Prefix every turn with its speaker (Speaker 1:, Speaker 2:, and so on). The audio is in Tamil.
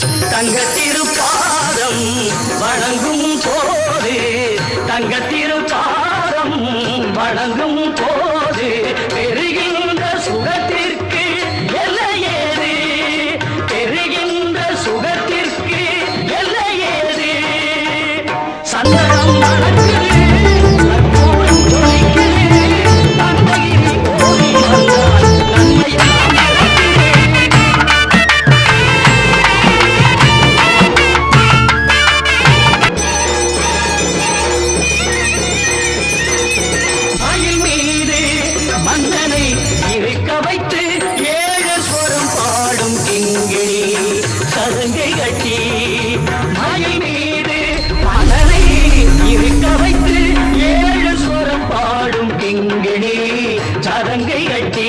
Speaker 1: தங்க தங்கத்திருப்பாதம் வணங்கும் போது தங்கத்திருப்பாதம் வழங்கும் போது. வைத்து ஏழஸ்வரம் பாடும் கிங்கிணி சதங்கை கட்டி மயில் மீது மலரை இருக்க வைத்து ஏழஸ்வரம் பாடும் கிங்கிணி சதங்கை கட்டி